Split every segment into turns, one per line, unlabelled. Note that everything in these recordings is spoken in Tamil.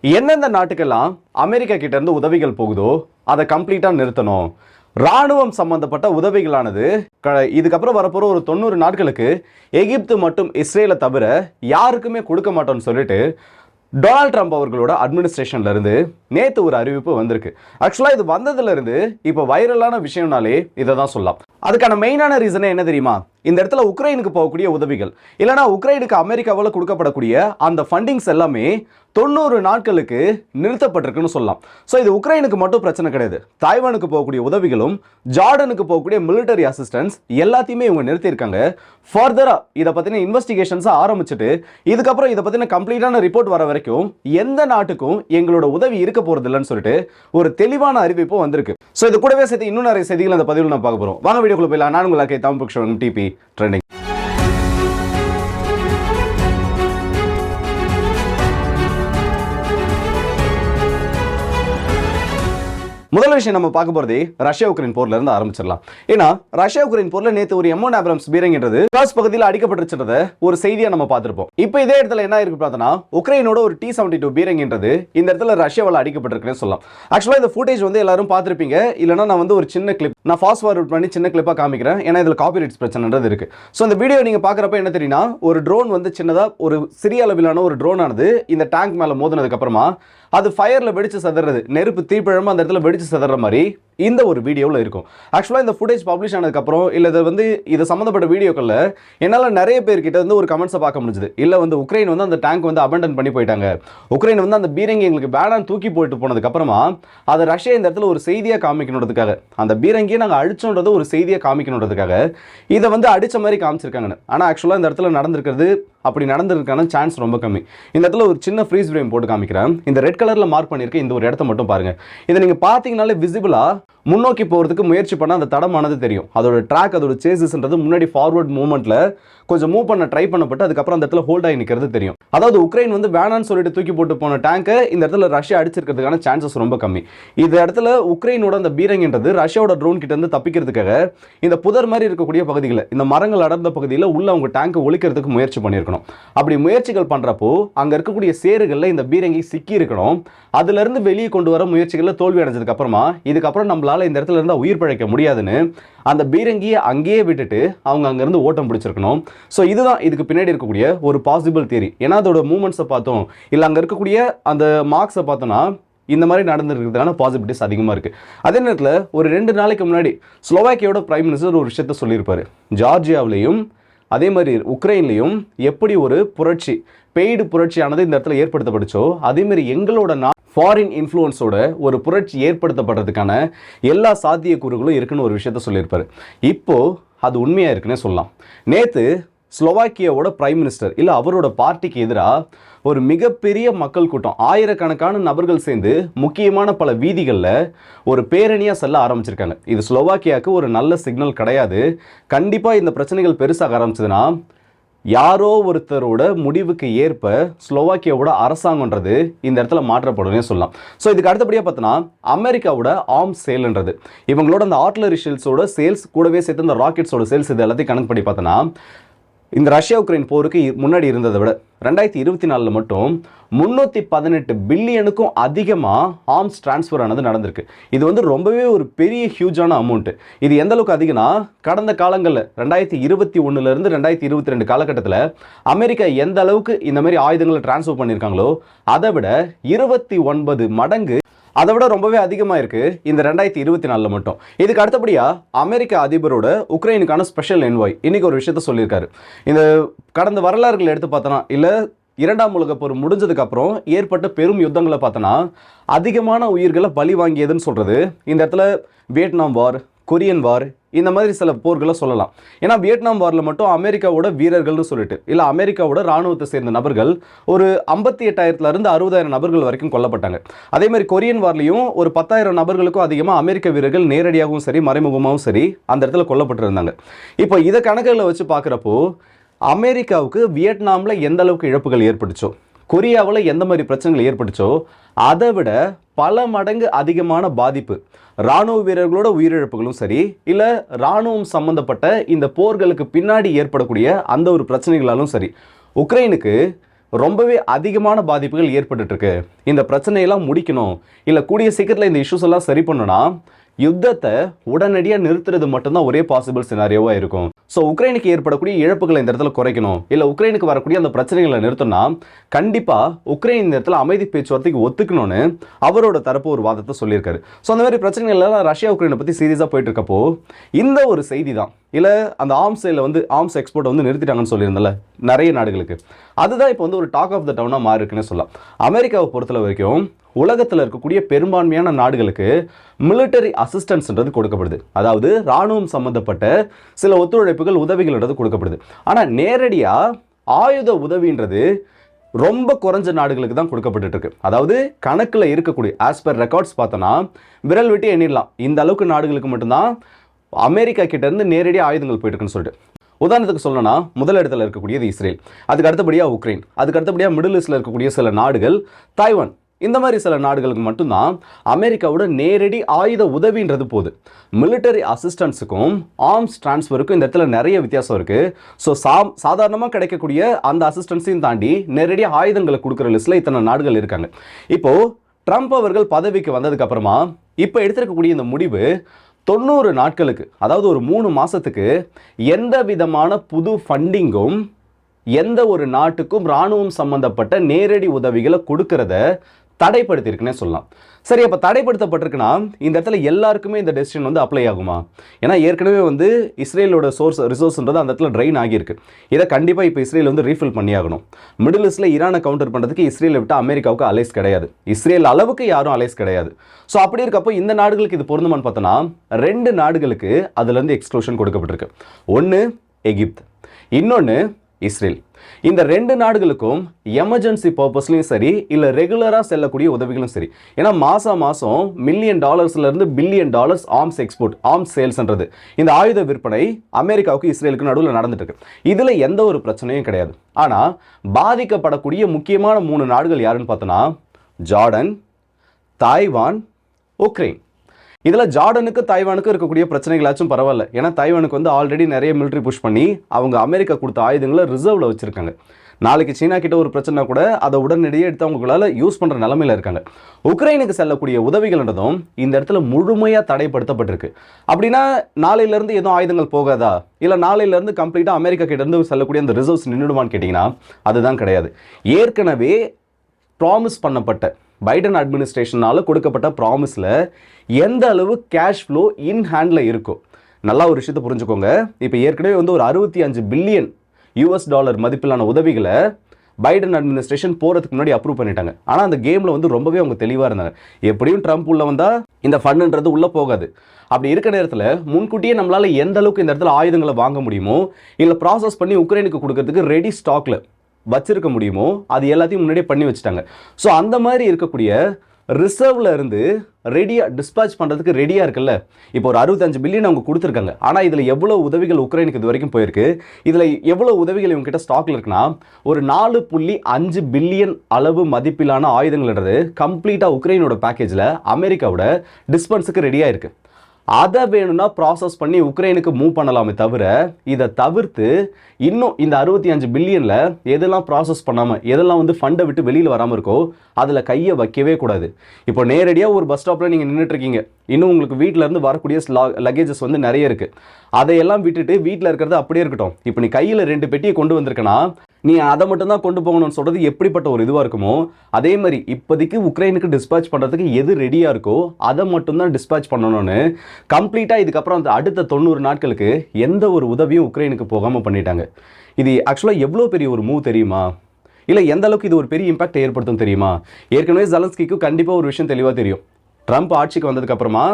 எந்தெந்த நாட்டுக்கெல்லாம் அமெரிக்கா கிட்ட இருந்து உதவிகள் போகுதோ அதை கம்ப்ளீட்டாக நிறுத்தணும். ராணுவம் சம்பந்தப்பட்ட உதவிகளானது க- இதுக்கப்புறம் வரப்போற ஒரு தொண்ணூறு நாட்களுக்கு எகிப்து மற்றும் இஸ்ரேலை தவிர யாருக்குமே கொடுக்க மாட்டோம்னு சொல்லிட்டு டொனால்ட் ட்ரம்ப் அவர்களோட அட்மினிஸ்ட்ரேஷன்ல இருந்து ஒரு அறிவிப்பு வந்திருக்கு. ஆக்சுவலாக இது வந்ததுல இருந்து இப்போ வைரலான விஷயம்னாலே இதை தான் சொல்லலாம். அதுக்கான மெயினான ரீசனே என்ன தெரியுமா? இந்த இடத்துல உக்ரைனுக்கு போகக்கூடிய உதவிகள். இல்லைனா உக்ரைனுக்கு அமெரிக்காவால் கொடுக்கப்படக்கூடிய அந்த ஃபண்டிங்ஸ் எல்லாமே தொண்ணூறு நாட்களுக்கு நிறுத்தப்பட்டிருக்குன்னு சொல்லலாம். ஸோ இது உக்ரைனுக்கு மட்டும் பிரச்சனை கிடையாது. தாய்வானுக்கு போகக்கூடிய உதவிகளும் ஜார்டனுக்கு போகக்கூடிய மிலிட்டரி அசிஸ்டன்ஸ் எல்லாத்தையுமே இவங்க நிறுத்தியிருக்காங்க. ஃபர்தராக இதை பற்றின இன்வெஸ்டிகேஷன்ஸை ஆரம்பிச்சுட்டு இதுக்கப்புறம் இதை பற்றின கம்ப்ளீட்டான ரிப்போர்ட் வர வரைக்கும் எந்த நாட்டுக்கும் எங்களோட உதவி இருக்க போகிறது இல்லைன்னு சொல்லிட்டு ஒரு தெளிவான அறிவிப்பும் வந்திருக்கு. ஸோ இது கூடவே சேர்த்து இன்னும் நிறைய செய்திகள் அந்த பதிவில் நான் பார்க்க போகிறோம் வாங்க வீடியோக்குள்ள போயிடலாம். நான் உங்களுக்கு தமிழ் டிபி trending. முதல் விஷயம் நம்ம பார்க்க போறதே ரஷ்யா உக்ரைன் போர்ல இருந்து ஆரம்பிச்சிடலாம். ஏன்னா ரஷ்யா உக்ரைன் போர்ல நேற்று ஒரு எம்ஒன் ஆப்ரம்ஸ் பீரங்கின்றது காஸ் பகுதியில் அடிக்கப்பட்டிருச்சத ஒரு செய்தியா நம்ம பார்த்திருப்போம். இப்போ இதே இடத்துல என்ன இருக்கு பார்த்தோன்னா உக்ரைனோட ஒரு டி செவன்டி டூ பீரங்கின்றது இந்த இடத்துல ரஷ்யாவால் அடிக்கப்பட்டிருக்குன்னு சொல்லலாம். ஆக்சுவலாக இந்த ஃபுட்டேஜ் வந்து எல்லாரும் பார்த்திருப்பீங்க. இல்லைன்னா நான் வந்து ஒரு சின்ன கிளிப் நான் ஃபாஸ்ட் ஃபார்வர்ட் பண்ணி சின்ன கிளிப்பாக காமிக்கிறேன். ஏன்னா இதுல காப்பிரைட்ஸ் பிரச்சனைன்றது இருக்கு. ஸோ இந்த வீடியோ நீங்க பார்க்குறப்ப என்ன தெரியும்னா ஒரு ட்ரோன் வந்து சின்னதாக ஒரு சிறிய அளவிலான ஒரு ட்ரோன் ஆனது இந்த டேங்க் மேல மோதினதுக்கு அப்புறமா அது ஃபயரில் வெடிச்சு சதறது நெருப்பு தீப்பிழமா அந்த இடத்துல வெடிச்சு சதுற மாதிரி இந்த ஒரு வீடியோவில் இருக்கும். ஆக்சுவலாக இந்த ஃபுட்டேஜ் பப்ளிஷ் ஆனதுக்கப்புறம் இல்லை இது வந்து இது சம்மந்தப்பட்ட வீடியோக்களில் என்னால் நிறைய பேர்கிட்ட வந்து ஒரு கமெண்ட்ஸை பார்க்க முடிஞ்சுது. இல்லை வந்து உக்ரைன் வந்து அந்த டேங்க் வந்து அபண்டன் பண்ணி போயிட்டாங்க. உக்ரைன் வந்து அந்த பீரங்கி எங்களுக்கு வேணான்னு தூக்கி போயிட்டு போனதுக்கப்புறமா அதை ரஷ்யா இந்த இடத்துல ஒரு செய்தியாக காமிக்கணுன்றதுக்காக அந்த பீரங்கியை நாங்கள் அடிச்சோன்றது ஒரு செய்தியாக காமிக்கணுன்றதுக்காக இதை வந்து அடித்த மாதிரி காமிச்சிருக்காங்க ஆனால் ஆக்சுவலாக இந்த இடத்துல நடந்திருக்கிறது அப்படி நடந்திருக்கான சான்ஸ் ரொம்ப கம்மி. இந்த இடத்துல ஒரு சின்ன ஃப்ரீஸ் ஃப்ரேம் போட்டு காமிக்கிறேன். இந்த ரெட் கலரில் மார்க் பண்ணியிருக்க இந்த ஒரு இடத்த மட்டும் பாருங்கள் இதை நீங்கள் பார்த்தீங்கனாலே விசிபிளாக முன்னோக்கி போகிறதுக்கு முயற்சி பண்ணால் அந்த தடமானது தெரியும். அதோட ட்ராக் அதோட சேசஸ்ன்றது முன்னாடி ஃபார்வர்ட் மூவ்மெண்ட்டில் கொஞ்சம் மூவ் பண்ண ட்ரை பண்ணப்பட்டு அதுக்கப்புறம் அந்த இடத்துல ஹோல்ட் ஆகி நிற்கிறது தெரியும். அதாவது உக்ரைன் வந்து வேணான்னு சொல்லிட்டு தூக்கி போட்டு போன டேங்கை இந்த இடத்துல ரஷ்யா அடிச்சிருக்கிறதுக்கான சான்சஸ் ரொம்ப கம்மி. இந்த இடத்துல உக்ரைனோட அந்த பீரங்கின்றது ரஷ்யாவோட ட்ரோன் கிட்ட இருந்து தப்பிக்கிறதுக்காக இந்த புதர் மாதிரி இருக்கக்கூடிய பகுதிகளை இந்த மரங்கள் அடர்ந்த பகுதியில் உள்ள அவங்க டேங்கை ஒழிக்கிறதுக்கு முயற்சி இருக்கணும். அப்படி முயற்சிகள் பண்ணுறப்போ அங்கே இருக்கக்கூடிய சேறுகளில் இந்த பீரங்கி சிக்கி இருக்கணும் அதுலேருந்து வெளியே கொண்டு வர முயற்சிகளில் தோல்வி அடைஞ்சதுக்கப்புறமா இதுக்கப்புறம் நம்மளால இந்த இடத்துல இருந்தால் உயிர் பிழைக்க முடியாதுன்னு அந்த பீரங்கியை அங்கேயே விட்டுட்டு அவங்க அங்கேருந்து ஓட்டம் பிடிச்சிருக்கணும். ஸோ இதுதான் இதுக்கு பின்னாடி இருக்கக்கூடிய ஒரு பாசிபிள் தியரி ஏன்னா அதோட மூமெண்ட்ஸை பார்த்தோம். இல்லை அங்கே இருக்கக்கூடிய அந்த மார்க்ஸை பார்த்தோன்னா இந்த மாதிரி நடந்துருக்கிறதுக்கான பாசிபிலிட்டிஸ் அதிகமாக இருக்குது அதே நேரத்தில் ஒரு ரெண்டு நாளைக்கு முன்னாடி ஸ்லோவாக்கியோட பிரைம் மினிஸ்டர் ஒரு விஷயத்த சொல்லியிருப்பார். ஜார்ஜியாவிலையும் அதே மாதிரி உக்ரைன்லையும் எப்படி ஒரு புரட்சி பெய்டு புரட்சியானது இந்த இடத்துல ஏற்படுத்தப்பட்டுச்சோ அதே மாதிரி எங்களோட நா ஃபாரின் இன்ஃப்ளூயன்ஸோட ஒரு புரட்சி ஏற்படுத்தப்படுறதுக்கான எல்லா சாத்தியக்கூறுகளும் இருக்குன்னு ஒரு விஷயத்த சொல்லியிருப்பாரு. இப்போது அது உண்மையாக இருக்குன்னே சொல்லலாம். நேற்று ஸ்லோவாக்கியாவோட பிரைம் மினிஸ்டர் இல்லை அவரோட பார்ட்டிக்கு எதிராக ஒரு மிகப்பெரிய மக்கள் கூட்டம். ஆயிரக்கணக்கான நபர்கள் சேர்ந்து முக்கியமான பல வீதிகளில் ஒரு பேரணியாக செல்ல ஆரம்பிச்சிருக்காங்க. இது ஸ்லோவாக்கியாவுக்கு ஒரு நல்ல சிக்னல் கிடையாது. கண்டிப்பாக இந்த பிரச்சனைகள் பெருசாக ஆரம்பிச்சதுன்னா யாரோ ஒருத்தரோட முடிவுக்கு ஏற்ப ஸ்லோவாக்கியாவோட அரசாங்கன்றது இந்த இடத்துல மாற்றப்படும்னே சொல்லலாம். ஸோ இதுக்கு அடுத்தபடியாக பார்த்தோன்னா அமெரிக்காவோட ஆர்ம் சேல்ன்றது இவங்களோட அந்த ஆர்ட்லரி ஷெல்ஸோட சேல்ஸ் கூடவே சேர்த்து அந்த ராக்கெட்ஸோட சேல்ஸ் இது எல்லாத்தையும் கணக்கு பண்ணி பார்த்தோன்னா இந்த ரஷ்யா உக்ரைன் போருக்கு முன்னாடி இருந்ததை விட ரெண்டாயிரத்தி இருபத்தி நாலில் மட்டும் முந்நூற்றி பதினெட்டு பில்லியனுக்கும் அதிகமாக ஆர்ம்ஸ் டிரான்ஸ்ஃபர் ஆனது நடந்திருக்கு. இது வந்து ரொம்பவே ஒரு பெரிய ஹியூஜான அமௌண்ட்டு இது எந்த அளவுக்கு அதிகம்னா கடந்த காலங்களில் ரெண்டாயிரத்தி இருபத்தி ஒன்றுலேருந்து ரெண்டாயிரத்தி இருபத்தி ரெண்டு காலகட்டத்தில் அமெரிக்கா எந்த அளவுக்கு இந்த மாதிரி ஆயுதங்களை டிரான்ஸ்ஃபர் பண்ணியிருக்காங்களோ அதை விட இருபத்தி ஒன்பது மடங்கு அதை விட ரொம்பவே அதிகமாக இருக்குது இந்த ரெண்டாயிரத்தி இருபத்தி நாலில் மட்டும். இதுக்கு அடுத்தபடியாக அமெரிக்க அதிபரோட உக்ரைனுக்கான ஸ்பெஷல் என்வாய் இன்றைக்கி ஒரு விஷயத்த சொல்லியிருக்காரு. இந்த கடந்த வரலாறுகளை எடுத்து பார்த்தோன்னா இல்லை இரண்டாம் உலக போர் முடிஞ்சதுக்கு அப்புறம் ஏற்பட்ட பெரும் யுத்தங்களை பார்த்தோன்னா அதிகமான உயிர்களை பலி வாங்கியதுன்னு சொல்கிறது இந்த இடத்துல வியட்நாம் வார் கொரியன் வார் இந்த மாதிரி சில போர்களை சொல்லலாம். ஏன்னா வியட்நாம் வாரில் மட்டும் அமெரிக்காவோட வீரர்கள்னு சொல்லிட்டு இல்லை அமெரிக்காவோட ராணுவத்தை சேர்ந்த நபர்கள் ஒரு ஐம்பத்தி எட்டாயிரத்துலேருந்து அறுபதாயிரம் நபர்கள் வரைக்கும் கொல்லப்பட்டாங்க. அதே மாதிரி கொரியன் வார்லையும் ஒரு பத்தாயிரம் நபர்களுக்கும் அதிகமாக அமெரிக்க வீரர்கள் நேரடியாகவும் சரி மறைமுகமாகவும் சரி அந்த இடத்துல கொல்லப்பட்டிருந்தாங்க. இப்போ இதை கணக்குகளை வச்சு பார்க்குறப்போ அமெரிக்காவுக்கு வியட்நாமில் எந்த அளவுக்கு இழப்புகள் ஏற்பட்டுச்சோ? கொரியாவில் எந்த மாதிரி பிரச்சனைகள் ஏற்பட்டுச்சோ அதை விட பல மடங்கு அதிகமான பாதிப்பு. ராணுவ வீரர்களோட உயிரிழப்புகளும் சரி இல்லை ராணுவம் சம்பந்தப்பட்ட இந்த போர்களுக்கு பின்னாடி ஏற்படக்கூடிய அந்த ஒரு பிரச்சனைகளாலும் சரி உக்ரைனுக்கு ரொம்பவே அதிகமான பாதிப்புகள் ஏற்பட்டுருக்கு இந்த பிரச்சனையெல்லாம் முடிக்கணும் இல்லை கூடிய சீக்கிரத்தில் இந்த இஷ்யூஸ் எல்லாம் சரி பண்ணுன்னா யுத்தத்தை உடனடியாக நிறுத்துறது மட்டும்தான் ஒரே பாசிபிள் சினாரியோவாக இருக்கும். ஸோ உக்ரைனுக்கு ஏற்படக்கூடிய இழப்புகளை இந்த இடத்துல குறைக்கணும். இல்லை உக்ரைனுக்கு வரக்கூடிய அந்த பிரச்சனைகளை நிறுத்தணும்னா கண்டிப்பாக உக்ரைன் இந்த இடத்துல அமைதி பேச்சுவார்த்தைக்கு ஒத்துக்கணும்னு அவரோட தரப்பு ஒரு வாதத்தை சொல்லியிருக்காரு. ஸோ அந்த மாதிரி பிரச்சனைகள் எல்லாம் ரஷ்யா உக்ரைனை பற்றி சீரியஸாக போயிட்டு இருக்கப்போ இந்த ஒரு செய்தி தான் இல்லை அந்த ஆர்ம்ஸ் சைடில் வந்து ஆர்ம்ஸ் எக்ஸ்போர்ட் வந்து நிறுத்திட்டாங்கன்னு சொல்லியிருந்தல நிறைய நாடுகளுக்கு. அதுதான் இப்போ வந்து ஒரு டாக் ஆஃப் த டவுனாக மாறி இருக்குன்னு சொல்லலாம். அமெரிக்காவை பொறுத்தல வரைக்கும் உலகத்தில் இருக்கக்கூடிய பெரும்பான்மையான நாடுகளுக்கு மிலிட்டரி அசிஸ்டன்ஸ்ன்றது கொடுக்கப்படுது. அதாவது ராணுவம் சம்மந்தப்பட்ட சில ஒத்துழைப்புகள் உதவிகள்ன்றது கொடுக்கப்படுது. ஆனால் நேரடியாக ஆயுத உதவின்றது ரொம்ப குறைஞ்ச நாடுகளுக்கு தான் கொடுக்கப்பட்டு இருக்கு அதாவது கணக்கில் இருக்கக்கூடிய ஆஸ் பர் ரெக்கார்ட்ஸ் பார்த்தோன்னா விரல் விட்டு எண்ணிடலாம். இந்த அளவுக்கு நாடுகளுக்கு மட்டும்தான் அமெரிக்கா கிட்டேருந்து நேரடியாக ஆயுதங்கள் போயிட்டுருக்குன்னு சொல்லிட்டு. உதாரணத்துக்கு சொல்லணும்னா முதல் இடத்துல இருக்கக்கூடியது இஸ்ரேல். அதுக்கு அடுத்தபடியாக உக்ரைன். அதுக்கு அடுத்தபடியாக மிடில் ஈஸ்டில் இருக்கக்கூடிய சில நாடுகள் தாய்வான் இந்த மாதிரி சில நாடுகளுக்கு மட்டும்தான் அமெரிக்காவோட நேரடி ஆயுத உதவின்றது போகுது. மிலிட்டரி அசிஸ்டன்ஸுக்கும் ஆர்ம்ஸ் டிரான்ஸ்ஃபருக்கும் இந்த இடத்துல நிறைய வித்தியாசம் இருக்குது ஸோ சா சாதாரணமாக கிடைக்கக்கூடிய அந்த அசிஸ்டன்ஸையும் தாண்டி நேரடி ஆயுதங்களை கொடுக்குற லிஸ்ட்டில் இத்தனை நாடுகள் இருக்காங்க. இப்போது ட்ரம்ப் அவர்கள் பதவிக்கு வந்ததுக்கப்புறமா இப்போ எடுத்திருக்கக்கூடிய இந்த முடிவு தொண்ணூறு நாட்களுக்கு அதாவது ஒரு மூணு மாதத்துக்கு எந்த விதமான புது ஃபண்டிங்கும் எந்த ஒரு நாட்டுக்கும் இராணுவம் சம்பந்தப்பட்ட நேரடி உதவிகளை கொடுக்கறத தடைப்படுத்தியிருக்குன்னே சொல்லலாம். சரி அப்போ தடைப்படுத்தப்பட்டிருக்குன்னா இந்த இடத்துல எல்லாருக்குமே இந்த டெசிஷன் வந்து அப்ளை ஆகுமா? ஏன்னா ஏற்கனவே வந்து இஸ்ரேலோட சோர்ஸ் ரிசோர்ஸ்ன்றது அந்த இடத்துல ட்ரைன் ஆகியிருக்கு. இதை கண்டிப்பாக இப்போ இஸ்ரேல் வந்து ரீஃபில் பண்ணி ஆகணும் மிடில் ஈஸ்டில் ஈரானை கவுண்டர் பண்ணுறதுக்கு இஸ்ரேலை விட்டு அமெரிக்காவுக்கு அலைஸ் கிடையாது. இஸ்ரேல் அளவுக்கு யாரும் அலைஸ் கிடையாது. ஸோ அப்படி இருக்கப்போ இந்த நாடுகளுக்கு இது பொருந்துமான்னு பார்த்தோன்னா ரெண்டு நாடுகளுக்கு அதுலேருந்து எக்ஸ்க்ளூஷன் கொடுக்கப்பட்டிருக்கு. ஒன்று எகிப்த். இன்னொன்று இஸ்ரேல். இந்த ரெண்டு நாடுகளுக்கும் எமர்ஜென்சி பர்பஸ்லையும் சரி இல்லை ரெகுலராக செல்லக்கூடிய உதவிகளும் சரி. ஏன்னா மாதம் மாதம் million டாலர்ஸ்லேருந்து billion dollars arms export arms சேல்ஸ்ன்றது இந்த ஆயுத விற்பனை அமெரிக்காவுக்கு இஸ்ரேலுக்கு நடுவில் நடந்துட்டு இருக்கு இதில் எந்த ஒரு பிரச்சனையும் கிடையாது. ஆனால் பாதிக்கப்படக்கூடிய முக்கியமான மூணு நாடுகள் யாருன்னு பார்த்தோன்னா ஜார்டன் தாய்வான் உக்ரைன். இதில் ஜார்டனுக்கு தைவானுக்கு இருக்கக்கூடிய பிரச்சனைகளாச்சும் பரவாயில்ல. ஏன்னா தைவானுக்கு வந்து ஆல்ரெடி நிறைய மிலிட்ரி புஷ் பண்ணி அவங்க அமெரிக்கா கொடுத்த ஆயுதங்களை ரிசர்வில் வச்சுருக்காங்க. நாளைக்கு சீனா கிட்ட ஒரு பிரச்சனை கூட அதை உடனடியே எடுத்து அவங்களால யூஸ் பண்ணுற நிலமையில இருக்காங்க. உக்ரைனுக்கு செல்லக்கூடிய உதவிகள்ன்றதும் இந்த இடத்துல முழுமையாக தடைப்படுத்தப்பட்டிருக்கு. அப்படின்னா நாளையிலேருந்து எதுவும் ஆயுதங்கள் போகாதா? இல்லை நாளையிலேருந்து கம்ப்ளீட்டாக அமெரிக்கா கிட்டேருந்து செல்லக்கூடிய அந்த ரிசர்வ்ஸ் நின்றுடுமான்னு கேட்டிங்கன்னா அதுதான் கிடையாது. ஏற்கனவே ப்ராமிஸ் பண்ணப்பட்ட பைடன் அட்மினிஸ்ட்ரேஷனால் கொடுக்கப்பட்ட ப்ராமிஸில் எந்த அளவு கேஷ் ஃப்ளோ இன் ஹேண்டில் இருக்கும் நல்லா ஒரு விஷயத்தை புரிஞ்சுக்கோங்க. இப்போ ஏற்கனவே வந்து ஒரு அறுபத்தி அஞ்சு பில்லியன் யூஎஸ் டாலர் மதிப்பிலான உதவிகளை பைடன் அட்மினிஸ்ட்ரேஷன் போகிறதுக்கு முன்னாடி அப்ரூவ் பண்ணிட்டாங்க. ஆனால் அந்த கேமில் வந்து ரொம்பவே அவங்க தெளிவாக இருந்தாங்க. எப்படியும் ட்ரம்ப் உள்ள வந்தால் இந்த ஃபண்டுன்றது உள்ளே போகாது. அப்படி இருக்க நேரத்தில் முன்கூட்டியே நம்மளால் எந்த அளவுக்கு இந்த இடத்துல ஆயுதங்களை வாங்க முடியுமோ இல்லை ப்ராசஸ் பண்ணி உக்ரைனுக்கு கொடுக்கறதுக்கு ரெடி ஸ்டாக்ல வச்சிருக்க முடியுமோ அது எல்லாத்தையும் முன்னாடியே பண்ணி வச்சுட்டாங்க. ஸோ அந்த மாதிரி இருக்கக்கூடிய ரிசர்வ்ல இருந்து ரெடியாக டிஸ்பேச் பண்ணுறதுக்கு ரெடியாக இருக்குல்ல? இப்போ ஒரு அறுபத்தஞ்சு பில்லியன் அவங்க கொடுத்துருக்காங்க. ஆனால் இதில் எவ்வளோ உதவிகள் உக்ரைனுக்கு இது வரைக்கும் போயிருக்கு? இதில் எவ்வளோ உதவிகள் இவங்க கிட்ட ஸ்டாக்ல இருக்குன்னா ஒரு நாலு புள்ளி அஞ்சு பில்லியன் அளவு மதிப்பிலான ஆயுதங்கள்ன்றது கம்ப்ளீட்டாக உக்ரைனோட பேக்கேஜில் அமெரிக்காவோட டிஸ்பென்ஸுக்கு ரெடியாக இருக்குது அதை வேணும்னா ப்ராசஸ் பண்ணி உக்ரைனுக்கு மூவ் பண்ணலாமே தவிர இதை தவிர்த்து இன்னும் இந்த அறுபத்தி அஞ்சு பில்லியனில் எதெல்லாம் ப்ராசஸ் பண்ணாமல் எதெல்லாம் வந்து ஃபண்டை விட்டு வெளியில் வராமல் இருக்கோ அதில் கையை வைக்கவே கூடாது. இப்போ நேரடியாக ஒரு பஸ் ஸ்டாப்பில் நீங்கள் நின்றுட்டு இருக்கீங்க இன்னும் உங்களுக்கு வீட்டில் இருந்து வரக்கூடிய லக்கேஜஸ் வந்து நிறைய இருக்குது அதையெல்லாம் விட்டுட்டு வீட்டில் இருக்கிறது அப்படியே இருக்கட்டும். இப்போ நீ கையில் ரெண்டு பெட்டியை கொண்டு வந்திருக்கனா நீ அதை மட்டும்தான் கொண்டு போகணும்னு சொல்கிறது எப்படிப்பட்ட ஒரு இதுவாக இருக்குமோ அதே மாதிரி இப்போதைக்கு உக்ரைனுக்கு டிஸ்பேச் பண்ணுறதுக்கு எது ரெடியாக இருக்கோ அதை மட்டும்தான் டிஸ்பேச் பண்ணணும்னு கம்ப்ளீட்டாக இதுக்கப்புறம் அந்த அடுத்த தொண்ணூறு நாட்களுக்கு எந்த ஒரு உதவியும் உக்ரைனுக்கு போகாமல் பண்ணிட்டாங்க. இது ஆக்சுவலாக எவ்வளோ பெரிய ஒரு மூவ் தெரியுமா? இல்லை எந்த அளவுக்கு இது ஒரு பெரிய இம்பாக்ட் ஏற்படுத்தும் தெரியுமா? ஏற்கனவே ஜலன்ஸ்கிக்கு கண்டிப்பாக ஒரு விஷயம் தெளிவாக தெரியும். ட்ரம்ப் ஆட்சிக்கு வந்ததுக்கப்புறமா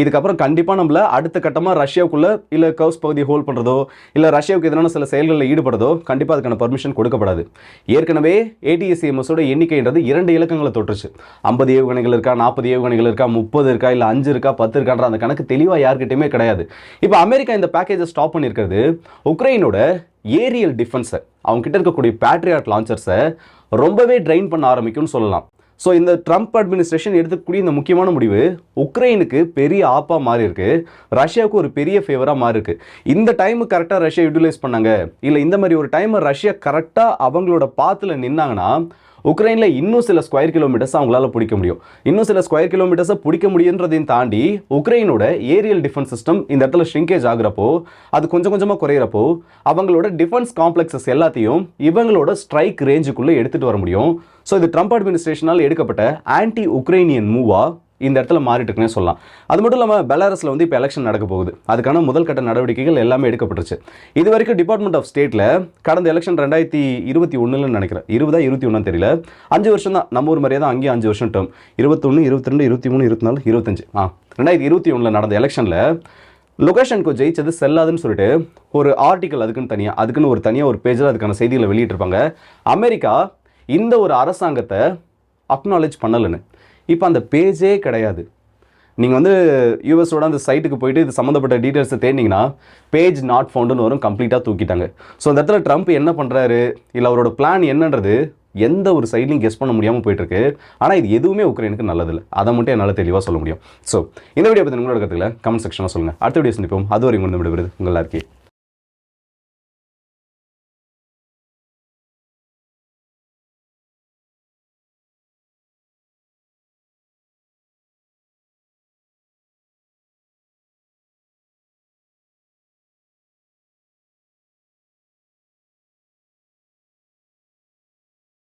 இதுக்கப்புறம் கண்டிப்பாக நம்மள அடுத்த கட்டமாக ரஷ்யாவுக்குள்ளே இல்லை கவுஸ் பகுதியை ஹோல்ட் பண்ணுறதோ இல்லை ரஷ்யாவுக்கு எதனான சில செயல்களில் ஈடுபடுறதோ கண்டிப்பாக அதுக்கான பர்மிஷன் கொடுக்கப்படாது. ஏற்கனவே ஏடிஎஸ்சிஎம்எஸோட எண்ணிக்கைன்றது இரண்டு இலக்கங்களை தொற்றுச்சு ஐம்பது ஏவுகணைகள் இருக்கா நாற்பது ஏவுகணைகள் இருக்கா முப்பது இருக்கா இல்லை அஞ்சு இருக்கா பத்து இருக்கான்ற அந்த கணக்கு தெளிவாக யார்கிட்டையுமே கிடையாது. இப்போ அமெரிக்கா இந்த பேக்கேஜை ஸ்டாப் பண்ணியிருக்கிறது உக்ரைனோட ஏரியல் டிஃபென்ஸை அவங்க கிட்ட இருக்கக்கூடிய பேட்ரியாட் லான்ச்சர்ஸை ரொம்பவே ட்ரைன் பண்ண ஆரம்பிக்கும்னு சொல்லலாம். ஸோ இந்த ட்ரம்ப் அட்மினிஸ்ட்ரேஷன் எடுத்துக்கூடிய இந்த முக்கியமான முடிவு உக்ரைனுக்கு பெரிய ஆப்பாக மாறி இருக்கு ரஷ்யாவுக்கு ஒரு பெரிய ஃபேவராக மாறி இருக்கு இந்த டைம் கரெக்டாக ரஷ்யா யூட்டிலைஸ் பண்ணாங்க? இல்லை இந்த மாதிரி ஒரு டைம் ரஷ்யா கரெக்டாக அவங்களோட பாத்தில் நின்னாங்கன்னா உக்ரைனில் இன்னும் சில ஸ்கொயர் கிலோமீட்டர்ஸ் அவங்களால பிடிக்க முடியும். இன்னும் சில ஸ்கொயர் கிலோமீட்டர்ஸை பிடிக்க முடியுன்றதையும் தாண்டி உக்ரைனோட ஏரியல் டிஃபென்ஸ் சிஸ்டம் இந்த இடத்துல ஷ்ரிங்கேஜ் ஆகுறப்போ அது கொஞ்சம் கொஞ்சமாக குறையிறப்போ அவங்களோட டிஃபென்ஸ் காம்ப்ளெக்ஸஸ் எல்லாத்தையும் இவங்களோட ஸ்ட்ரைக் ரேஞ்சுக்குள்ளே எடுத்துகிட்டு வர முடியும். ஸோ இது ட்ரம்ப் அட்மினிஸ்ட்ரேஷனால் எடுக்கப்பட்ட ஆன்டி உக்ரைனியன் மூவா இந்த இடத்துல மாறிட்டு இருக்குன்னே சொல்லலாம். அது மட்டும் இல்லாமல் பெலாரஸில் வந்து இப்போ எலெக்ஷன் நடக்க போகுது. அதுக்கான முதல் கட்ட நடவடிக்கைகள் எல்லாமே எடுக்கப்பட்டுருச்சு. இது வரைக்கும் டிபார்ட்மெண்ட் ஆஃப் ஸ்டேட்டில் கடந்த எலெக்ஷன் ரெண்டாயிரத்தி இருபத்தி ஒன்றுல நினைக்கிறேன். இருபதா இருபத்தி ஒன்றும் தெரியல. அஞ்சு வருஷம் தான் நம்ம ஒரு மாதிரியே தான் அங்கேயும் அஞ்சு வருஷம் டேர்ம் இருபத்தொன்று இருபத்தி ரெண்டு இருபத்தி மூணு இருபத்தி நாலு இருபத்தஞ்சு. ஆ ரெண்டாயிரத்தி இருபத்தி ஒன்றில் நடந்த எலெக்ஷனில் லொகேஷனுக்கு ஜெயிச்சது செல்லாதுன்னு சொல்லிட்டு ஒரு ஆர்டிக்கல் அதுக்குன்னு தனியாக அதுக்குன்னு ஒரு தனியாக ஒரு பேஜில் அதுக்கான செய்திகளை வெளியிட்டிருப்பாங்க. அமெரிக்கா இந்த ஒரு அரசாங்கத்தை அக்னாலேஜ் பண்ணலைன்னு. இப்போ அந்த பேஜே கிடையாது. நீங்கள் வந்து யூஎஸோட அந்த சைட்டுக்கு போயிட்டு இது சம்மந்தப்பட்ட டீட்டெயில்ஸை தேடினீங்கன்னா பேஜ் நாட் ஃபவுண்டுன்னு வரும் கம்ப்ளீட்டாக தூக்கிட்டாங்க. ஸோ அந்த இடத்துல ட்ரம்ப் என்ன பண்ணுறாரு இல்லை அவரோட பிளான் என்னன்றது எந்த ஒரு சைட்லையும் கெஸ் பண்ண முடியாமல் போயிட்டுருக்கு. ஆனால் இது எதுவுமே உக்ரைனுக்கு நல்லதில்லை. அதை மட்டும் என்னால் தெளிவாக சொல்ல முடியும். ஸோ இந்த வீடியோ பற்றி உங்களோட கருத்துக்களை கமெண்ட் செக்ஷனில் சொல்லுங்கள் அடுத்த வீடியோ சந்திப்போம். அது வரைக்கும் வந்து விடுவது உங்கள் எல்லாருக்கே